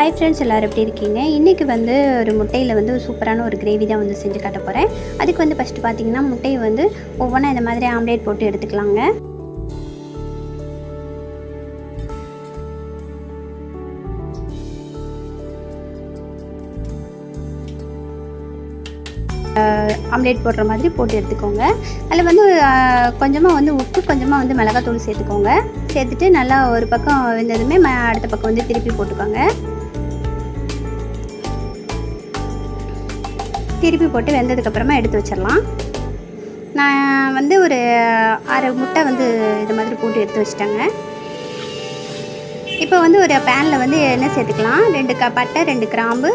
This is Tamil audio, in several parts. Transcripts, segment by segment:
ஹை ஃப்ரெண்ட்ஸ் எல்லோரும் எப்படி இருக்கீங்க? இன்றைக்கி வந்து ஒரு முட்டையில் வந்து ஒரு சூப்பரான ஒரு கிரேவி தான் வந்து செஞ்சு காட்ட போகிறேன் அதுக்கு வந்து ஃபஸ்ட்டு பார்த்தீங்கன்னா முட்டையை வந்து ஒவ்வொன்றா இந்த மாதிரி ஆம்லேட் போட்டு எடுத்துக்கலாங்க. ஆம்லேட் போடுற மாதிரி போட்டு எடுத்துக்கோங்க. அதில் வந்து கொஞ்சமாக வந்து உப்பு கொஞ்சமாக வந்து மிளகாத்தூள் சேர்த்துக்கோங்க. சேர்த்துட்டு நல்லா ஒரு பக்கம் வெந்ததுமே ம அடுத்த பக்கம் வந்து திருப்பி போட்டுக்கோங்க. திருப்பி போட்டு வெந்ததுக்கப்புறமா எடுத்து வச்சிடலாம். நான் வந்து ஒரு அரை முட்டை வந்து இது மாதிரி போட்டு எடுத்து வச்சிட்டேங்க. இப்போ வந்து ஒரு பேனில் வந்து என்ன சேர்த்துக்கலாம். ரெண்டு க பட்டை ரெண்டு கிராம்பு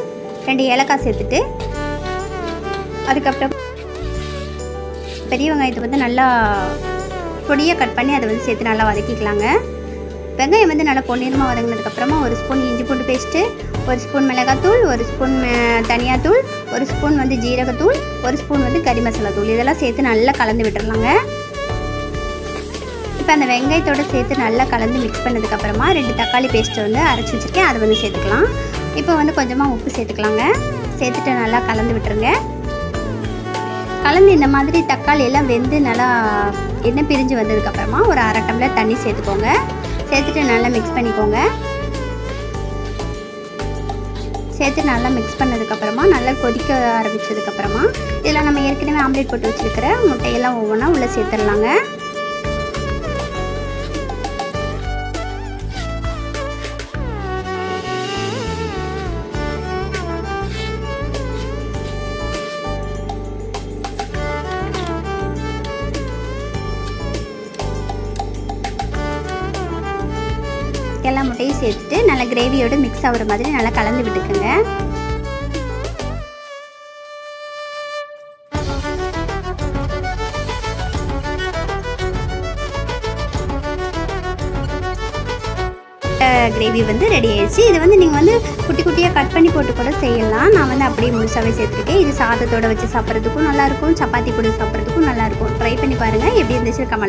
ரெண்டு ஏலக்காய் சேர்த்துட்டு அதுக்கப்புறம் பெரிய வெங்காயத்தை வந்து நல்லா பொடியாக கட் பண்ணி அதை வந்து சேர்த்து நல்லா வதக்கிக்கலாங்க. வெங்காயம் வந்து நல்லா பொன்னிறமாக வதங்கினதுக்கப்புறமா ஒரு ஸ்பூன் இஞ்சி பூண்டு பேஸ்ட்டு ஒரு ஸ்பூன் மிளகாத்தூள் ஒரு ஸ்பூன் தனியாத்தூள் ஒரு ஸ்பூன் வந்து ஜீரகத்தூள் ஒரு ஸ்பூன் வந்து கறி மசாலா தூள். இதெல்லாம் சேர்த்து நல்லா கலந்து விட்டுருலாங்க இப்போ அந்த வெங்காயத்தோடு சேர்த்து நல்லா கலந்து மிக்ஸ் பண்ணதுக்கப்புறமா ரெண்டு தக்காளி பேஸ்ட்டை வந்து அரைச்சி வச்சுருக்கேன். அதை வந்து சேர்த்துக்கலாம். இப்போ வந்து கொஞ்சமாக உப்பு சேர்த்துக்கலாங்க. சேர்த்துட்டு நல்லா கலந்து விட்டுருங்க. கலந்து இந்த மாதிரி தக்காளி எல்லாம் வெந்து நல்லா எண்ணெய் பிரிஞ்சு வந்ததுக்கப்புறமா ஒரு அரை டம்ளர் தண்ணி சேர்த்துக்கோங்க. சேர்த்துட்டு நல்லா மிக்ஸ் பண்ணிக்கோங்க. சேர்த்து நல்லா மிக்ஸ் பண்ணதுக்கப்புறமா நல்லா கொதிக்க ஆரம்பித்ததுக்கப்புறமா இதில் நம்ம ஏற்கனவே ஆம்லேட் போட்டு வச்சுருக்கிற முட்டையெல்லாம் ஒவ்வொன்றா உள்ளே சேர்த்துடலாங்க. எல்லா முட்டையும் சேர்த்துட்டு நல்லா கிரேவியோட மிக்ஸ் ஆகிற மாதிரி நல்லா கலந்து விட்டுக்குங்க. கிரேவி வந்து ரெடி ஆயிடுச்சு. இது வந்து நீங்கள் வந்து குட்டி குட்டியாக கட் பண்ணி போட்டு கூட செய்யலாம். நான் வந்து அப்படியே முழுசாகவே சேர்த்துருக்கேன். இது சாதத்தோட வச்சு சாப்பிட்றதுக்கும் நல்லாயிருக்கும் சப்பாத்தி கூட சாப்பிட்றதுக்கும் நல்லாயிருக்கும் ட்ரை பண்ணி பாருங்கள் எப்படி இருந்துச்சு கமெண்ட்